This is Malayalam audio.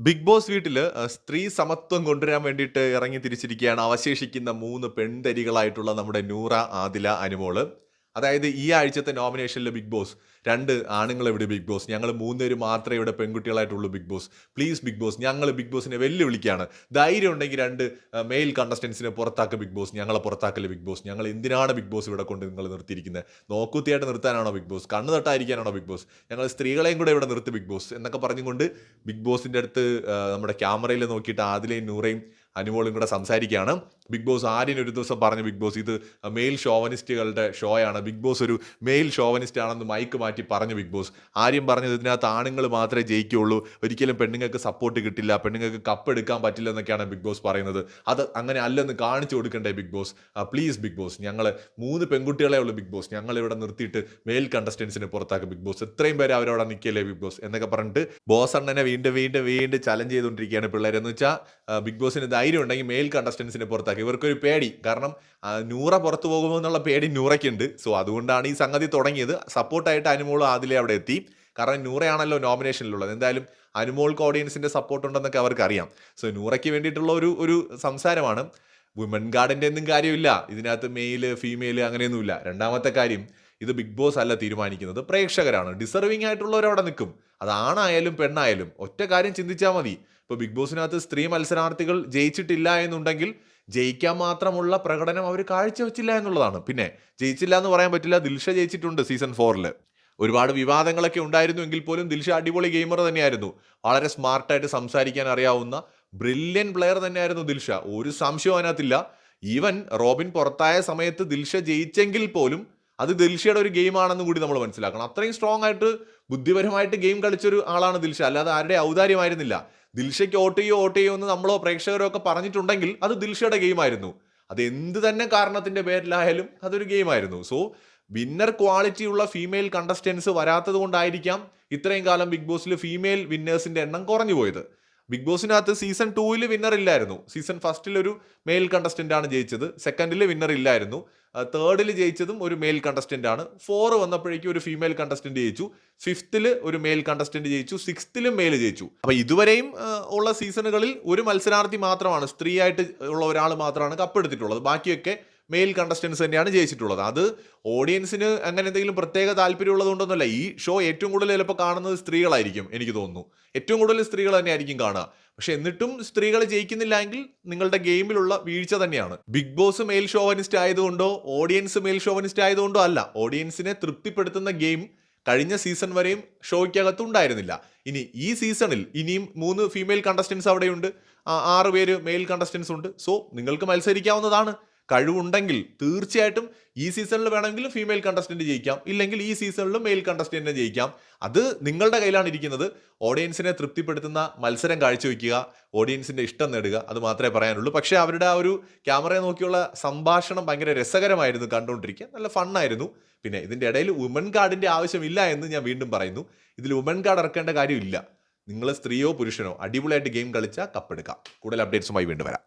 ബിഗ് ബോസ് വീട്ടിൽ സ്ത്രീ സമത്വം കൊണ്ടുവരാൻ വേണ്ടിയിട്ട് ഇറങ്ങി തിരിച്ചിരിക്കുകയാണ് അവശേഷിക്കുന്ന മൂന്ന് പെൺതരികളായിട്ടുള്ള നമ്മുടെ നൂറ ആദില അനുമോൾ. അതായത് ഈ ആഴ്ചത്തെ നോമിനേഷനിലെ ബിഗ് ബോസ് രണ്ട് ആണുങ്ങൾ ഇവിടെ ബിഗ് ബോസ് ഞങ്ങൾ മൂന്നുപേര് മാത്രമേ ഇവിടെ പെൺകുട്ടികളായിട്ടുള്ളൂ Bigg Boss please Bigg Boss ഞങ്ങൾ ബിഗ് ബോസിനെ വെല്ലുവിളിക്കുകയാണ്. ധൈര്യം ഉണ്ടെങ്കിൽ രണ്ട് മെയിൽ കണ്ടസ്റ്റൻസിനെ പുറത്താക്കുക ബിഗ് ബോസ് ഞങ്ങളെ പുറത്താക്കൽ ബിഗ് ബോസ് ഞങ്ങൾ എന്തിനാണ് ബിഗ് ബോസ് ഇവിടെ കൊണ്ട് നിങ്ങൾ നിർത്തിയിരിക്കുന്നത് നോക്കുത്തിയായിട്ട് നിർത്താനാണോ ബിഗ് ബോസ് കണ്ണ് തട്ടായിരിക്കാനാണോ ബിഗ് ബോസ് ഞങ്ങൾ സ്ത്രീകളെയും കൂടെ ഇവിടെ നിർത്തി ബിഗ് ബോസ് എന്നൊക്കെ പറഞ്ഞുകൊണ്ട് ബിഗ് ബോസിന്റെ അടുത്ത് നമ്മുടെ ക്യാമറയിൽ നോക്കിയിട്ട് ആദിലയും നൂറയും അനുമോളും കൂടെ സംസാരിക്കുകയാണ്. ബിഗ് ബോസ് ആര്യൻ ഒരു ദിവസം പറഞ്ഞു ബിഗ് ബോസ് ഇത് മെയിൽ ഷോവനിസ്റ്റുകളുടെ ഷോയാണ്. ബിഗ് ബോസ് ഒരു മെയിൽ ഷോവനിസ്റ്റ് ആണെന്ന് മൈക്ക് മാറ്റി പറഞ്ഞു ബിഗ് ബോസ്. ആര്യം പറഞ്ഞത് ഇതിനകത്ത് ആണുങ്ങൾ മാത്രമേ ജയിക്കുള്ളൂ ഒരിക്കലും പെണ്ണുങ്ങൾക്ക് സപ്പോർട്ട് കിട്ടില്ല. പെണ്ണുങ്ങൾക്ക് കപ്പ് എടുക്കാൻ പറ്റില്ല എന്നൊക്കെയാണ് ബിഗ് ബോസ് പറയുന്നത്. അത് അങ്ങനെ അല്ലെന്ന് കാണിച്ചു കൊടുക്കണ്ടേ big boss? Please big boss ഞങ്ങൾ മൂന്ന് പെൺകുട്ടികളെ ഉള്ളൂ ബിഗ് ബോസ്. ഞങ്ങൾ ഇവിടെ നിർത്തിയിട്ട് മെയിൽ കണ്ടസ്റ്റൻസിനെ പുറത്താക്കും ബിഗ് ബോസ്. എത്രയും പേര് അവരവിടെ നിൽക്കല്ലേ ബിഗ് ബോസ്? എന്നൊക്കെ പറഞ്ഞിട്ട് ബോസ് അണ്ണനെ വീണ്ടും വീണ്ടും വീണ്ടും ചലഞ്ച് ചെയ്തുകൊണ്ടിരിക്കുകയാണ് പിള്ളേരെന്ന് വെച്ചാൽ ബിഗ് ബോസിന് ധൈര്യം ഉണ്ടെങ്കിൽ മെയിൽ കണ്ടസ്റ്റൻസിനെ പുറത്താക്കി. ഇവർക്കൊരു പേടി. കാരണം നൂറ പുറത്തു പോകുമോ എന്നുള്ള പേടി നൂറയ്ക്കുണ്ട്. സോ അതുകൊണ്ടാണ് ഈ സംഗതി തുടങ്ങിയത്. സപ്പോർട്ടായിട്ട് അനുമോൾ ആദിലെ അവിടെ എത്തി. കാരണം നൂറയാണല്ലോ നോമിനേഷനിലുള്ളത് എന്തായാലും അനുമോൾക്ക് ഓഡിയൻസിന്റെ സപ്പോർട്ട് ഉണ്ടെന്നൊക്കെ അവർക്ക് അറിയാം സോ നൂറയ്ക്ക് വേണ്ടിയിട്ടുള്ള ഒരു ഒരു സംസാരമാണ്. വുമൻ ഗാർഡിന്റെ ഒന്നും കാര്യമില്ല. ഇതിനകത്ത് മെയിൽ ഫീമെയിൽ അങ്ങനെയൊന്നുമില്ല. രണ്ടാമത്തെ കാര്യം ഇത് ബിഗ് ബോസ് അല്ല തീരുമാനിക്കുന്നത്. പ്രേക്ഷകരാണ്. ഡിസർവിംഗ് ആയിട്ടുള്ളവർ അവിടെ നിൽക്കും. അത് ആണായാലും പെണ്ണായാലും ഒറ്റ കാര്യം ചിന്തിച്ചാൽ മതി. ഇപ്പോൾ ബിഗ് ബോസിനകത്ത് സ്ത്രീ മത്സരാർത്ഥികൾ ജയിച്ചിട്ടില്ല എന്നുണ്ടെങ്കിൽ ജയിക്കാൻ മാത്രമുള്ള പ്രകടനം അവർ കാഴ്ചവെച്ചില്ല എന്നുള്ളതാണ്. പിന്നെ ജയിച്ചില്ല എന്ന് പറയാൻ പറ്റില്ല. ദിൽഷ ജയിച്ചിട്ടുണ്ട് സീസൺ ഫോറിൽ ഒരുപാട് വിവാദങ്ങളൊക്കെ ഉണ്ടായിരുന്നു എങ്കിൽ പോലും ദിൽഷ അടിപൊളി ഗെയിമർ തന്നെയായിരുന്നു. വളരെ സ്മാർട്ടായിട്ട് സംസാരിക്കാൻ അറിയാവുന്ന ബ്രില്യൻ പ്ലെയർ തന്നെയായിരുന്നു ദിൽഷ. ഒരു സംശയവും അതിനകത്തില്ല. ഈവൻ റോബിൻ പുറത്തായ സമയത്ത് ദിൽഷ ജയിച്ചെങ്കിൽ പോലും അത് ദിൽഷയുടെ ഒരു ഗെയിമാണെന്ന് കൂടി നമ്മൾ മനസ്സിലാക്കണം. അത്രയും സ്ട്രോങ് ആയിട്ട് ബുദ്ധിപരമായിട്ട് ഗെയിം കളിച്ചൊരു ആളാണ് ദിൽഷ. അല്ലാതെ ആരുടെ ഔദാര്യമായിരുന്നില്ല. ദിൽഷയ്ക്ക് വോട്ട് ചെയ്യോ വോട്ട് ചെയ്യോ എന്ന് നമ്മളോ പ്രേക്ഷകരോ ഒക്കെ പറഞ്ഞിട്ടുണ്ടെങ്കിൽ അത് ദിൽഷയുടെ ഗെയിമായിരുന്നു അത് എന്ത് തന്നെ കാരണത്തിന്റെ പേരിലായാലും അതൊരു ഗെയിമായിരുന്നു സോ വിന്നർ ക്വാളിറ്റി ഉള്ള ഫീമെയിൽ കണ്ടസ്റ്റൻസ് വരാത്തത് കൊണ്ടായിരിക്കാം ഇത്രയും കാലം ബിഗ് ബോസിൽ ഫീമെയിൽ വിന്നേഴ്സിന്റെ എണ്ണം കുറഞ്ഞു പോയത്. ബിഗ് ബോസിനകത്ത് സീസൺ ടൂവിൽ വിന്നർ ഇല്ലായിരുന്നു. സീസൺ ഫസ്റ്റിൽ ഒരു മെയിൽ കണ്ടസ്റ്റന്റ് ആണ് ജയിച്ചത്. സെക്കൻഡിൽ വിന്നർ ഇല്ലായിരുന്നു. തേർഡിൽ ജയിച്ചതും ഒരു മെയിൽ കണ്ടസ്റ്റന്റ് ആണ്. ഫോർ വന്നപ്പോഴേക്കും ഒരു ഫീമെയിൽ കണ്ടസ്റ്റന്റ് ജയിച്ചു. ഫിഫ്തിൽ ഒരു മെയിൽ കണ്ടസ്റ്റന്റ് ജയിച്ചു. സിക്സ്ത്തിലും മെയിൽ ജയിച്ചു. അപ്പോൾ ഇതുവരെയും ഉള്ള സീസണുകളിൽ ഒരു മത്സരാർത്ഥി മാത്രമാണ് സ്ത്രീയായിട്ട് ഉള്ള ഒരാൾ മാത്രമാണ് കപ്പെടുത്തിട്ടുള്ളത്. ബാക്കിയൊക്കെ മെയിൽ കണ്ടസ്റ്റൻസ് തന്നെയാണ് ജയിച്ചിട്ടുള്ളത്. അത് ഓഡിയൻസിന് അങ്ങനെ എന്തെങ്കിലും പ്രത്യേക താല്പര്യമുള്ളത് കൊണ്ടൊന്നുമല്ല ഈ ഷോ ഏറ്റവും കൂടുതൽ ചിലപ്പോൾ കാണുന്നത് സ്ത്രീകളായിരിക്കും എനിക്ക് തോന്നുന്നു. ഏറ്റവും കൂടുതൽ സ്ത്രീകൾ തന്നെയായിരിക്കും കാണുക. പക്ഷെ എന്നിട്ടും സ്ത്രീകൾ ജയിക്കുന്നില്ല എങ്കിൽ നിങ്ങളുടെ ഗെയിമിലുള്ള വീഴ്ച തന്നെയാണ്. ബിഗ് ബോസ് മെയിൽ ഷോവനിസ്റ്റ് ആയതുകൊണ്ടോ ഓഡിയൻസ് മെയിൽ ഷോവനിസ്റ്റ് ആയതുകൊണ്ടോ അല്ല ഓഡിയൻസിനെ തൃപ്തിപ്പെടുത്തുന്ന ഗെയിം കഴിഞ്ഞ സീസൺ വരെയും ഷോയ്ക്കകത്ത് ഉണ്ടായിരുന്നില്ല. ഇനി ഈ സീസണിൽ ഇനിയും മൂന്ന് ഫീമെയിൽ കണ്ടസ്റ്റൻസ് അവിടെയുണ്ട്. ആറ് പേര് മെയിൽ കണ്ടസ്റ്റൻസ് ഉണ്ട്. സോ നിങ്ങൾക്ക് മത്സരിക്കാവുന്നതാണ്. കഴിവുണ്ടെങ്കിൽ തീർച്ചയായിട്ടും ഈ സീസണിൽ വേണമെങ്കിലും ഫീമെയിൽ കണ്ടസ്റ്റന്റ് ജയിക്കാം. ഇല്ലെങ്കിൽ ഈ സീസണിലും മെയിൽ കണ്ടസ്റ്റന്റിനെ ജയിക്കാം. അത് നിങ്ങളുടെ കയ്യിലാണ് ഇരിക്കുന്നത്. ഓഡിയൻസിനെ തൃപ്തിപ്പെടുത്തുന്ന മത്സരം കാഴ്ചവെക്കുക. ഓഡിയൻസിന്റെ ഇഷ്ടം നേടുക. അത് മാത്രമേ പറയാനുള്ളൂ. പക്ഷേ അവരുടെ ആ ഒരു ക്യാമറയെ നോക്കിയുള്ള സംഭാഷണം ഭയങ്കര രസകരമായിരുന്നു കണ്ടുകൊണ്ടിരിക്കുക. നല്ല ഫണ്ണായിരുന്നു പിന്നെ ഇതിന്റെ ഇടയിൽ ഉമൻ കാർഡിന്റെ ആവശ്യമില്ല എന്ന് ഞാൻ വീണ്ടും പറയുന്നു. ഇതിൽ ഉമൻ കാർഡ് ഇറക്കേണ്ട കാര്യമില്ല. നിങ്ങൾ സ്ത്രീയോ പുരുഷനോ അടിപൊളിയായിട്ട് ഗെയിം കളിച്ചാൽ കപ്പെടുക്കാം കൂടുതൽ അപ്ഡേറ്റ്സുമായി വീണ്ടും വരാം.